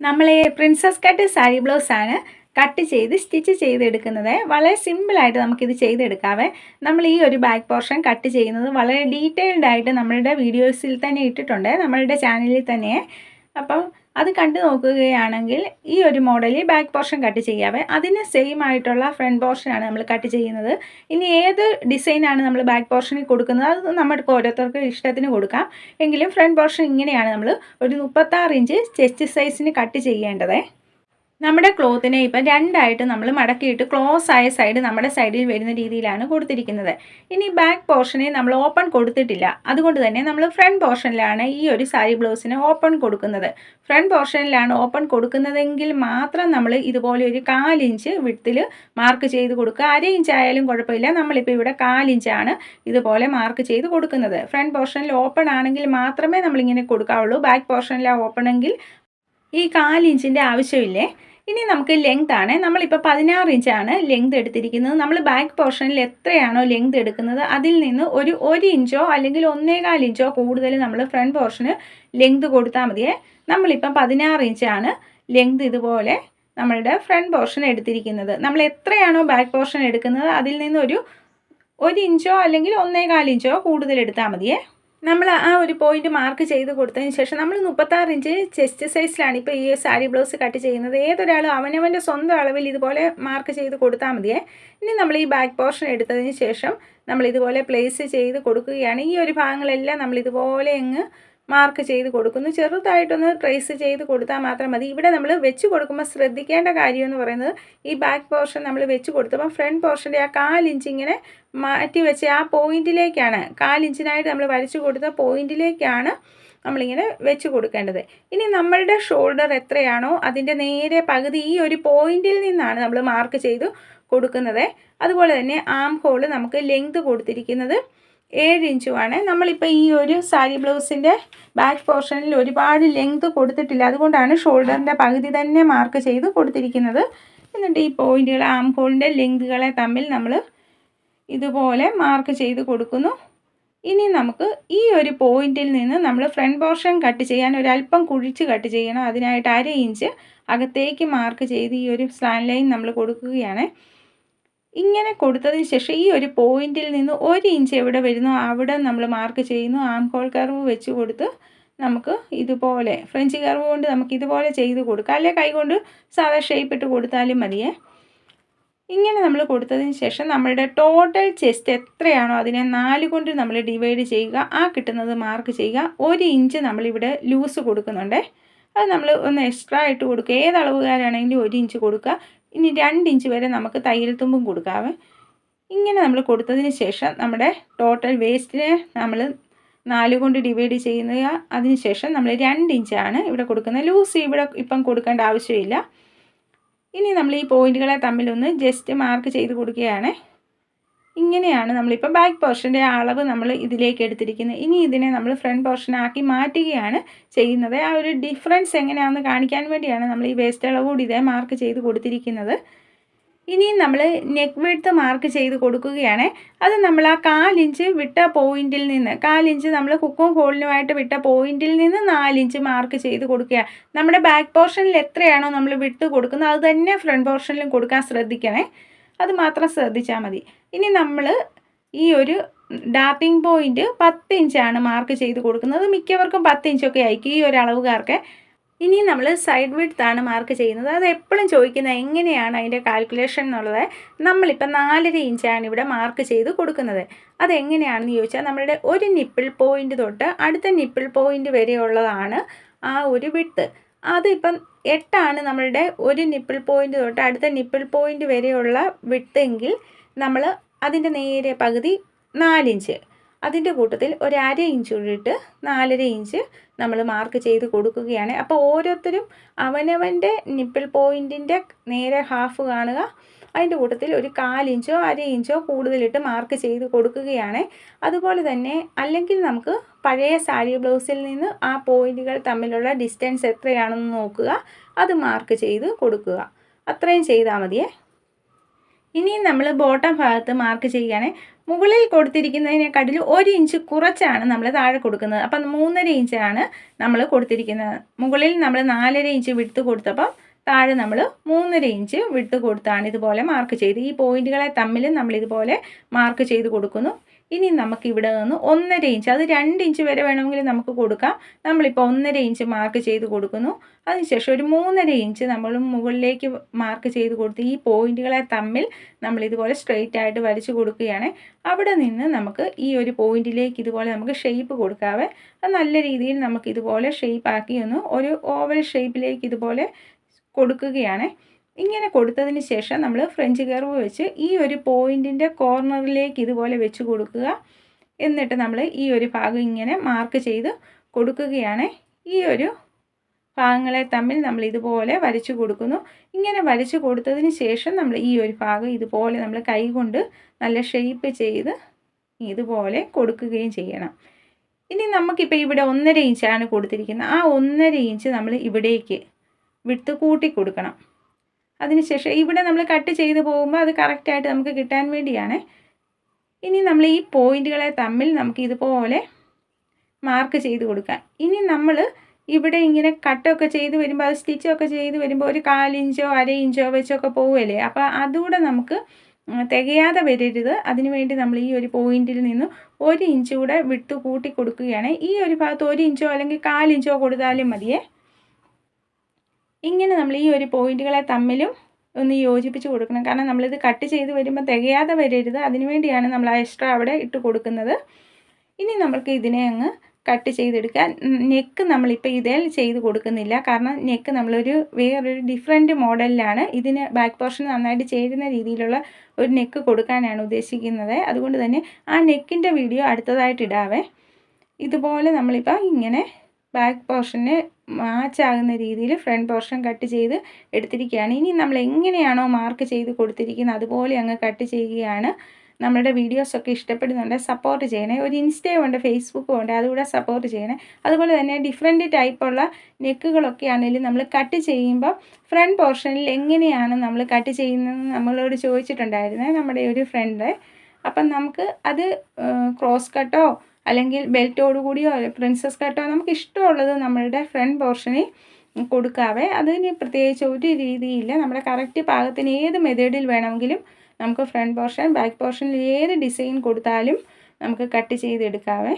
നമ്മൾ princess cut sari blouse ആണ് cut ചെയ്ത് സ്റ്റിച്ച് ചെയ്തെടുക്കുന്നത്. വളരെ സിമ്പിളായിട്ട് നമുക്കിത് ചെയ്തെടുക്കാവേ. നമ്മൾ ഈ ഒരു ബാക്ക് പോർഷൻ കട്ട് ചെയ്യുന്നത് വളരെ ഡീറ്റെയിൽഡ് ആയിട്ട് നമ്മളുടെ വീഡിയോസിൽ തന്നെ ഇട്ടിട്ടുണ്ട്. നമ്മളുടെ ചാനലിൽ തന്നെ അപ്പം അത് കണ്ടു നോക്കുകയാണെങ്കിൽ ഈ ഒരു മോഡലിൽ ബാക്ക് പോർഷൻ കട്ട് ചെയ്യാവേ. അതിന് സെയിം ആയിട്ടുള്ള ഫ്രണ്ട് പോർഷനാണ് നമ്മൾ കട്ട് ചെയ്യുന്നത്. ഇനി ഏത് ഡിസൈനാണ് നമ്മൾ ബാക്ക് പോർഷനിൽ കൊടുക്കുന്നത്? അത് നമുക്ക് ഓരോരുത്തർക്ക് ഇഷ്ടത്തിന് കൊടുക്കാം. എങ്കിലും ഫ്രണ്ട് പോർഷൻ ഇങ്ങനെയാണ് നമ്മൾ ഒരു മുപ്പത്താറ് ഇഞ്ച് ചെസ്റ്റ് സൈസിന് കട്ട് ചെയ്യേണ്ടത്. നമ്മുടെ ക്ലോത്തിനെ ഇപ്പം രണ്ടായിട്ട് നമ്മൾ മടക്കിയിട്ട് ക്ലോസ് ആയ സൈഡ് നമ്മുടെ സൈഡിൽ വരുന്ന രീതിയിലാണ് കൊടുത്തിരിക്കുന്നത്. ഇനി ബാക്ക് പോർഷനെ നമ്മൾ ഓപ്പൺ കൊടുത്തിട്ടില്ല. അതുകൊണ്ട് തന്നെ നമ്മൾ ഫ്രണ്ട് പോർഷനിലാണ് ഈ ഒരു സാരി ബ്ലൗസിന് ഓപ്പൺ കൊടുക്കുന്നത്. ഫ്രണ്ട് പോർഷനിലാണ് ഓപ്പൺ കൊടുക്കുന്നതെങ്കിൽ മാത്രം നമ്മൾ ഇതുപോലെ ഒരു കാലിഞ്ച് വിട്ടിൽ മാർക്ക് ചെയ്ത് കൊടുക്കുക. അര ഇഞ്ച് ആയാലും കുഴപ്പമില്ല. നമ്മളിപ്പോൾ ഇവിടെ കാലിഞ്ചാണ് ഇതുപോലെ മാർക്ക് ചെയ്ത് കൊടുക്കുന്നത്. ഫ്രണ്ട് പോർഷനിൽ ഓപ്പൺ ആണെങ്കിൽ മാത്രമേ നമ്മളിങ്ങനെ കൊടുക്കാവുള്ളൂ. ബാക്ക് പോർഷനിലാണ് ഓപ്പൺ എങ്കിൽ ഈ കാലിഞ്ചിന്റെ ആവശ്യമില്ലേ? ഇനി നമുക്ക് ലെങ്ത് ആണ്. നമ്മളിപ്പോൾ പതിനാറ് ഇഞ്ചാണ് ലെങ്ത് എടുത്തിരിക്കുന്നത്. നമ്മൾ ബാക്ക് പോർഷനിൽ എത്രയാണോ ലെങ്ത് എടുക്കുന്നത് അതിൽ നിന്ന് ഒരു ഒരു ഇഞ്ചോ അല്ലെങ്കിൽ ഒന്നേകാൽ ഇഞ്ചോ കൂടുതൽ നമ്മൾ ഫ്രണ്ട് പോർഷന് ലെങ്ത് കൊടുത്താൽ മതിയേ. നമ്മളിപ്പം പതിനാറ് ഇഞ്ചാണ് ലെങ്ത് ഇതുപോലെ നമ്മളുടെ ഫ്രണ്ട് പോർഷൻ എടുത്തിരിക്കുന്നത്. നമ്മൾ എത്രയാണോ ബാക്ക് പോർഷൻ എടുക്കുന്നത് അതിൽ നിന്ന് ഒരു ഒരു ഇഞ്ചോ അല്ലെങ്കിൽ ഒന്നേകാൽ ഇഞ്ചോ കൂടുതൽ എടുത്താൽ മതിയേ. നമ്മൾ ആ ഒരു പോയിന്റ് മാർക്ക് ചെയ്ത് കൊടുത്തതിന് ശേഷം നമ്മൾ മുപ്പത്താറ് ഇഞ്ച് ചെസ്റ്റ് സൈസിലാണ് ഇപ്പോൾ ഈ സാരി ബ്ലൗസ് കട്ട് ചെയ്യുന്നത്. ഏതൊരാളും അവനവന്റെ സ്വന്തം അളവിൽ ഇതുപോലെ മാർക്ക് ചെയ്ത് കൊടുത്താൽ മതിയേ. ഇനി നമ്മൾ ഈ ബാക്ക് പോർഷൻ എടുത്തതിന് ശേഷം നമ്മൾ ഇതുപോലെ പ്ലേസ് ചെയ്ത് കൊടുക്കുകയാണ്. ഈ ഒരു ഭാഗങ്ങളെല്ലാം നമ്മൾ ഇതുപോലെ അങ്ങ് മാർക്ക് ചെയ്ത് കൊടുക്കുന്നു. ചെറുതായിട്ടൊന്ന് ട്രേസ് ചെയ്ത് കൊടുത്താൽ മാത്രം മതി. ഇവിടെ നമ്മൾ വെച്ച് കൊടുക്കുമ്പോൾ ശ്രദ്ധിക്കേണ്ട കാര്യം എന്ന് പറയുന്നത് ഈ ബാക്ക് പോർഷൻ നമ്മൾ വെച്ച് കൊടുത്തപ്പോൾ ഫ്രണ്ട് പോർഷന്റെ ആ കാലിഞ്ച് ഇങ്ങനെ മാറ്റി വെച്ച് ആ പോയിന്റിലേക്കാണ് കാലിഞ്ചിനായിട്ട് നമ്മൾ വരച്ച് കൊടുത്ത പോയിന്റിലേക്കാണ് നമ്മളിങ്ങനെ വെച്ച് കൊടുക്കേണ്ടത്. ഇനി നമ്മളുടെ ഷോൾഡർ എത്രയാണോ അതിന്റെ നേരെ പകുതി ഈ ഒരു പോയിന്റിൽ നിന്നാണ് നമ്മൾ മാർക്ക് ചെയ്ത് കൊടുക്കുന്നത്. അതുപോലെ തന്നെ ആം ഹോൾ നമുക്ക് ലെങ്ത് കൊടുത്തിരിക്കുന്നത്. ഏഴ് ഇഞ്ചുമാണ് നമ്മളിപ്പോൾ ഈ ഒരു സാരി ബ്ലൗസിന്റെ ബാക്ക് പോർഷനിൽ ഒരുപാട് ലെങ്ത് കൊടുത്തിട്ടില്ല. അതുകൊണ്ടാണ് ഷോൾഡറിന്റെ പകുതി തന്നെ മാർക്ക് ചെയ്ത് കൊടുത്തിരിക്കുന്നത്. എന്നിട്ട് ഈ പോയിന്റുകൾ ആം ഹോളിന്റെ ലെങ്തുകളെ തമ്മിൽ നമ്മൾ ഇതുപോലെ മാർക്ക് ചെയ്ത് കൊടുക്കുന്നു. ഇനി നമുക്ക് ഈ ഒരു പോയിന്റിൽ നിന്ന് നമ്മൾ ഫ്രണ്ട് പോർഷൻ കട്ട് ചെയ്യാൻ ഒരല്പം കുഴിച്ച് കട്ട് ചെയ്യണം. അതിനായിട്ട് അര ഇഞ്ച് അകത്തേക്ക് മാർക്ക് ചെയ്ത് ഈ ഒരു സ്ലാൻ ലൈൻ നമ്മൾ കൊടുക്കുകയാണ്. ഇങ്ങനെ കൊടുത്തതിന് ശേഷം ഈ ഒരു പോയിന്റിൽ നിന്ന് ഒരു ഇഞ്ച് എവിടെ വരുന്നു അവിടെ നമ്മൾ മാർക്ക് ചെയ്യുന്നു. ആം കോൾ കർവ് വെച്ച് കൊടുത്ത് നമുക്ക് ഇതുപോലെ ഫ്രഞ്ച് കർവ് കൊണ്ട് നമുക്ക് ഇതുപോലെ ചെയ്ത് കൊടുക്കാം. അല്ലെ കൈ കൊണ്ട് സാധാ ഷേപ്പ് ഇട്ട് കൊടുത്താലും മതിയേ. ഇങ്ങനെ നമ്മൾ കൊടുത്തതിന് ശേഷം നമ്മളുടെ ടോട്ടൽ ചെസ്റ്റ് എത്രയാണോ അതിനെ നാല് കൊണ്ട് നമ്മൾ ഡിവൈഡ് ചെയ്യുക. ആ കിട്ടുന്നത് മാർക്ക് ചെയ്യുക. ഒരു ഇഞ്ച് നമ്മളിവിടെ ലൂസ് കൊടുക്കുന്നുണ്ടേ. അത് നമ്മൾ ഒന്ന് എക്സ്ട്രാ ആയിട്ട് കൊടുക്കുക. ഏത് അളവുകാരാണെങ്കിലും ഒരു ഇഞ്ച് കൊടുക്കുക. ഇനി രണ്ട് ഇഞ്ച് വരെ നമുക്ക് തയ്യൽ തുമ്പും കൊടുക്കാവേ ഇങ്ങനെ നമ്മൾ കൊടുത്തതിന് ശേഷം നമ്മുടെ ടോട്ടൽ വേസ്റ്റിനെ നമ്മൾ നാല് കൊണ്ട് ഡിവൈഡ് ചെയ്യുക അതിന് ശേഷം നമ്മൾ രണ്ട് ഇഞ്ചാണ് ഇവിടെ കൊടുക്കുന്നത്. ലൂസ് ഇവിടെ ഇപ്പം കൊടുക്കേണ്ട ആവശ്യമില്ല. ഇനി നമ്മൾ ഈ പോയിന്റുകളെ തമ്മിലൊന്ന് ജസ്റ്റ് മാർക്ക് ചെയ്ത് കൊടുക്കുകയാണ്. ഇങ്ങനെയാണ് നമ്മളിപ്പോൾ ബാക്ക് പോർഷന്റെ അളവ് നമ്മൾ ഇതിലേക്ക് എടുത്തിരിക്കുന്നത്. ഇനി ഇതിനെ നമ്മൾ ഫ്രണ്ട് പോർഷനാക്കി മാറ്റുകയാണ് ചെയ്യുന്നത്. ആ ഒരു ഡിഫറൻസ് എങ്ങനെയാണെന്ന് കാണിക്കാൻ വേണ്ടിയാണ് നമ്മൾ ഈ വേസ്റ്റ് അളവ് കൂടി ഇതേ മാർക്ക് ചെയ്ത് കൊടുത്തിരിക്കുന്നത്. ഇനിയും നമ്മൾ നെക്ക് വിഡ്ത്ത് മാർക്ക് ചെയ്ത് കൊടുക്കുകയാണ്. അത് നമ്മൾ ആ കാലിഞ്ച് വിട്ട പോയിന്റിൽ നിന്ന് കാലിഞ്ച് നമ്മൾ കുക്കും ഹോളിനുമായിട്ട് വിട്ട പോയിന്റിൽ നിന്ന് നാലിഞ്ച് മാർക്ക് ചെയ്ത് കൊടുക്കുക നമ്മുടെ ബാക്ക് പോർഷനിൽ എത്രയാണോ നമ്മൾ വിട്ട് കൊടുക്കുന്നത് അത് തന്നെ ഫ്രണ്ട് പോർഷനിലും കൊടുക്കാൻ ശ്രദ്ധിക്കണേ. അത് മാത്രം ശ്രദ്ധിച്ചാൽ മതി. ഇനി നമ്മൾ ഈ ഒരു ഡാർട്ടിങ് പോയിന്റ് പത്ത് ഇഞ്ചാണ് മാർക്ക് ചെയ്ത് കൊടുക്കുന്നത്. മിക്കവർക്കും പത്ത് ഇഞ്ചൊക്കെ ആയിരിക്കും ഈ ഒരു അളവുകാർക്ക്. ഇനി നമ്മൾ സൈഡ് വിഡ്ത്ത് ആണ് മാർക്ക് ചെയ്യുന്നത്. അത് എപ്പോഴും ചോദിക്കുന്നത് എങ്ങനെയാണ് അതിന്റെ കാൽക്കുലേഷൻ എന്നുള്ളത്. നമ്മളിപ്പോൾ നാലര ഇഞ്ചാണ് ഇവിടെ മാർക്ക് ചെയ്ത് കൊടുക്കുന്നത്. അതെങ്ങനെയാണെന്ന് ചോദിച്ചാൽ നമ്മളുടെ ഒരു നിപ്പിൾ പോയിന്റ് തൊട്ട് അടുത്ത നിപ്പിൾ പോയിന്റ് വരെയുള്ളതാണ് ആ ഒരു വിട്ട് അതിപ്പം എട്ടാണ് നമ്മളുടെ ഒരു നിപ്പിൾ പോയിന്റ് തൊട്ട് അടുത്ത നിപ്പിൾ പോയിന്റ് വരെയുള്ള വിട്ടെങ്കിൽ നമ്മൾ അതിന്റെ നേരെ പകുതി നാലിഞ്ച് അതിന്റെ കൂട്ടത്തിൽ ഒരു അര ഇഞ്ച് കൂടിയിട്ട് നാലര ഇഞ്ച് നമ്മൾ മാർക്ക് ചെയ്ത് കൊടുക്കുകയാണ്. അപ്പോൾ ഓരോരുത്തരും അവനവന്റെ നിപ്പിൾ പോയിന്റിന്റെ നേരെ ഹാഫ് കാണുക. അതിന്റെ കൂട്ടത്തിൽ ഒരു കാലിഞ്ചോ അര ഇഞ്ചോ കൂടുതലിട്ട് മാർക്ക് ചെയ്ത് കൊടുക്കുകയാണ്. അതുപോലെ തന്നെ അല്ലെങ്കിൽ നമുക്ക് പഴയ സാരി ബ്ലൗസിൽ നിന്ന് ആ പോയിന്റുകൾ തമ്മിലുള്ള ഡിസ്റ്റൻസ് എത്രയാണെന്ന് നോക്കുക. അത് മാർക്ക് ചെയ്ത് കൊടുക്കുക. അത്രയും ചെയ്താൽ മതിയേ. ഇനിയും നമ്മൾ ബോട്ടം ഭാഗത്ത് മാർക്ക് ചെയ്യുകയാണെങ്കിൽ മുകളിൽ കൊടുത്തിരിക്കുന്നതിനെക്കാട്ടിൽ ഒരു ഇഞ്ച് കുറച്ചാണ് നമ്മൾ താഴെ കൊടുക്കുന്നത്. അപ്പം മൂന്നര ഇഞ്ചാണ് നമ്മൾ കൊടുത്തിരിക്കുന്നത്. മുകളിൽ നമ്മൾ നാലര ഇഞ്ച് വിടുത്ത് കൊടുത്തപ്പം താഴെ നമ്മൾ മൂന്നര ഇഞ്ച് വിട്ട് കൊടുത്താണ് ഇതുപോലെ മാർക്ക് ചെയ്ത്. ഈ പോയിന്റുകളെ തമ്മിൽ നമ്മൾ ഇതുപോലെ മാർക്ക് ചെയ്ത് കൊടുക്കുന്നു. ഇനി നമുക്ക് ഇവിടെ നിന്ന് ഒന്നര ഇഞ്ച് അത് രണ്ട് ഇഞ്ച് വരെ വേണമെങ്കിൽ നമുക്ക് കൊടുക്കാം. നമ്മളിപ്പോൾ ഒന്നര ഇഞ്ച് മാർക്ക് ചെയ്ത് കൊടുക്കുന്നു. അതിനുശേഷം ഒരു മൂന്നര ഇഞ്ച് നമ്മൾ മുകളിലേക്ക് മാർക്ക് ചെയ്ത് കൊടുത്ത് ഈ പോയിന്റുകളെ തമ്മിൽ നമ്മൾ ഇതുപോലെ സ്ട്രെയിറ്റ് ആയിട്ട് വരച്ച് കൊടുക്കുകയാണ്. അവിടെ നിന്ന് നമുക്ക് ഈ ഒരു പോയിന്റിലേക്ക് ഇതുപോലെ നമുക്ക് ഷേപ്പ് കൊടുക്കാവേ. അത് നല്ല രീതിയിൽ നമുക്ക് ഇതുപോലെ ഷേപ്പ് ആക്കി ഒന്ന് ഒരു ഓവൽ ഷേപ്പിലേക്ക് ഇതുപോലെ കൊടുക്കുകയാണ്. ഇങ്ങനെ കൊടുത്തതിന് ശേഷം നമ്മൾ ഫ്രഞ്ച് കർവ് വെച്ച് ഈ ഒരു പോയിന്റിന്റെ കോർണറിലേക്ക് ഇതുപോലെ വെച്ച് കൊടുക്കുക. എന്നിട്ട് നമ്മൾ ഈ ഒരു ഭാഗം ഇങ്ങനെ മാർക്ക് ചെയ്ത് കൊടുക്കുകയാണ്. ഈ ഒരു ഭാഗങ്ങളെ തമ്മിൽ നമ്മൾ ഇതുപോലെ വരച്ചു കൊടുക്കുന്നു. ഇങ്ങനെ വരച്ചു കൊടുത്തതിന് ശേഷം നമ്മൾ ഈ ഒരു ഭാഗം ഇതുപോലെ നമ്മൾ കൈ കൊണ്ട് നല്ല ഷേപ്പ് ചെയ്ത് ഇതുപോലെ കൊടുക്കുകയും ചെയ്യണം. ഇനി നമുക്കിപ്പോൾ ഇവിടെ ഒന്നര ഇഞ്ചാണ് കൊടുത്തിരിക്കുന്നത്. ആ ഒന്നര ഇഞ്ച് നമ്മൾ ഇവിടേക്ക് വിട്ട് കൂട്ടി കൊടുക്കണം. അതിനുശേഷം ഇവിടെ നമ്മൾ കട്ട് ചെയ്ത് പോകുമ്പോൾ അത് കറക്റ്റായിട്ട് നമുക്ക് കിട്ടാൻ വേണ്ടിയാണ്. ഇനി നമ്മൾ ഈ പോയിന്റുകളെ തമ്മിൽ നമുക്ക് ഇതുപോലെ മാർക്ക് ചെയ്ത് കൊടുക്കാം ഇനി നമ്മൾ ഇവിടെ ഇങ്ങനെ കട്ടൊക്കെ ചെയ്ത് വരുമ്പോൾ അത് സ്റ്റിച്ചൊക്കെ ചെയ്ത് വരുമ്പോൾ ഒരു കാലിഞ്ചോ അര ഇഞ്ചോ വെച്ചൊക്കെ പോവുമല്ലേ അപ്പോൾ അതുകൂടെ നമുക്ക് തികയാതെ വരരുത്. അതിനുവേണ്ടി നമ്മൾ ഈ ഒരു പോയിന്റിൽ നിന്ന് ഒരു ഇഞ്ച് കൂടെ വിട്ട് കൂട്ടി കൊടുക്കുകയാണ്. ഈ ഒരു ഭാഗത്ത് ഒരു ഇഞ്ചോ അല്ലെങ്കിൽ കാലിഞ്ചോ കൊടുത്താലും മതിയേ. ഇങ്ങനെ നമ്മൾ ഈ ഒരു പോയിന്റുകളെ തമ്മിലും ഒന്ന് യോജിപ്പിച്ച് കൊടുക്കണം. കാരണം നമ്മളിത് കട്ട് ചെയ്ത് വരുമ്പോൾ തികയാതെ വരരുത്. അതിനുവേണ്ടിയാണ് നമ്മൾ ആ എക്സ്ട്രാ അവിടെ ഇട്ട് കൊടുക്കുന്നത്. ഇനി നമ്മൾക്ക് ഇതിനെ അങ്ങ് കട്ട് ചെയ്തെടുക്കാൻ നെക്ക് നമ്മളിപ്പോൾ ഇതേ ചെയ്ത് കൊടുക്കുന്നില്ല. കാരണം നെക്ക് നമ്മളൊരു വേറൊരു ഡിഫറെന്റ് മോഡലിലാണ് ഇതിന് ബാക്ക് പോർഷൻ നന്നായിട്ട് ചേരുന്ന രീതിയിലുള്ള ഒരു നെക്ക് കൊടുക്കാനാണ് ഉദ്ദേശിക്കുന്നത്. അതുകൊണ്ട് തന്നെ ആ നെക്കിന്റെ വീഡിയോ അടുത്തതായിട്ട് ഇടാവേ. ഇതുപോലെ നമ്മളിപ്പോൾ ഇങ്ങനെ ബാക്ക് പോർഷന് മാച്ച് ആകുന്ന രീതിയിൽ ഫ്രണ്ട് പോർഷൻ കട്ട് ചെയ്ത് എടുത്തിരിക്കുകയാണ്. ഇനി നമ്മൾ എങ്ങനെയാണോ മാർക്ക് ചെയ്ത് കൊടുത്തിരിക്കുന്നത് അതുപോലെ അങ്ങ് കട്ട് ചെയ്യുകയാണ്. നമ്മളുടെ വീഡിയോസൊക്കെ ഇഷ്ടപ്പെടുന്നുണ്ട് സപ്പോർട്ട് ചെയ്യണേ. ഒരു ഇൻസ്റ്റയും ഉണ്ട് ഫേസ്ബുക്കും ഉണ്ട് അതുകൂടെ സപ്പോർട്ട് ചെയ്യണേ. അതുപോലെ തന്നെ ഡിഫറെന്റ് ടൈപ്പുള്ള നെക്കുകളൊക്കെ ആണെങ്കിലും നമ്മൾ കട്ട് ചെയ്യുമ്പോൾ ഫ്രണ്ട് പോർഷനിൽ എങ്ങനെയാണ് നമ്മൾ കട്ട് ചെയ്യുന്നതെന്ന് നമ്മളോട് ചോദിച്ചിട്ടുണ്ടായിരുന്നേ നമ്മുടെ ഒരു ഫ്രണ്ട്. അപ്പം നമുക്ക് അത് ക്രോസ് കട്ടോ അല്ലെങ്കിൽ ബെൽറ്റോട് കൂടിയോ പ്രിൻസസ് കട്ടോ നമുക്ക് ഇഷ്ടമുള്ളത് നമ്മളുടെ ഫ്രണ്ട് പോർഷനിൽ കൊടുക്കാവേ. അതിന് പ്രത്യേകിച്ച് ഒരു രീതിയില്ല. നമ്മുടെ കറക്റ്റ് പാകത്തിന് ഏത് മെത്തേഡിൽ വേണമെങ്കിലും നമുക്ക് ഫ്രണ്ട് പോർഷൻ ബാക്ക് പോർഷനിൽ ഏത് ഡിസൈൻ കൊടുത്താലും നമുക്ക് കട്ട് ചെയ്തെടുക്കാവേ.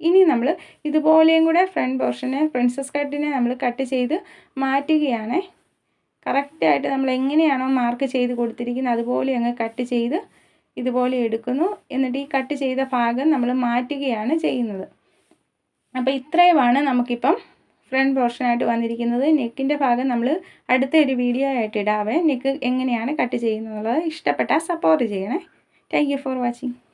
ഇനി നമ്മൾ ഇതുപോലെയും കൂടെ ഫ്രണ്ട് പോർഷനെ പ്രിൻസസ് കട്ടിനെ നമ്മൾ കട്ട് ചെയ്ത് മാറ്റുകയാണ്. കറക്റ്റായിട്ട് നമ്മൾ എങ്ങനെയാണോ മാർക്ക് ചെയ്ത് കൊടുത്തിരിക്കുന്നത് അതുപോലെ അങ്ങ് കട്ട് ചെയ്ത് ഇതുപോലെ എടുക്കുന്നു. എന്നിട്ട് ഈ കട്ട് ചെയ്ത ഭാഗം നമ്മൾ മാറ്റുകയാണ് ചെയ്യുന്നത്. അപ്പോൾ ഇത്രയുമാണ് നമുക്കിപ്പം ഫ്രണ്ട് പോർഷനായിട്ട് വന്നിരിക്കുന്നത്. നെക്കിന്റെ ഭാഗം നമ്മൾ അടുത്ത ഒരു വീഡിയോ ആയിട്ട് ഇടാവേ. നെക്ക് എങ്ങനെയാണ് കട്ട് ചെയ്യുന്നത് ഇഷ്ടപ്പെട്ടാൽ സപ്പോർട്ട് ചെയ്യണേ. Thank for watching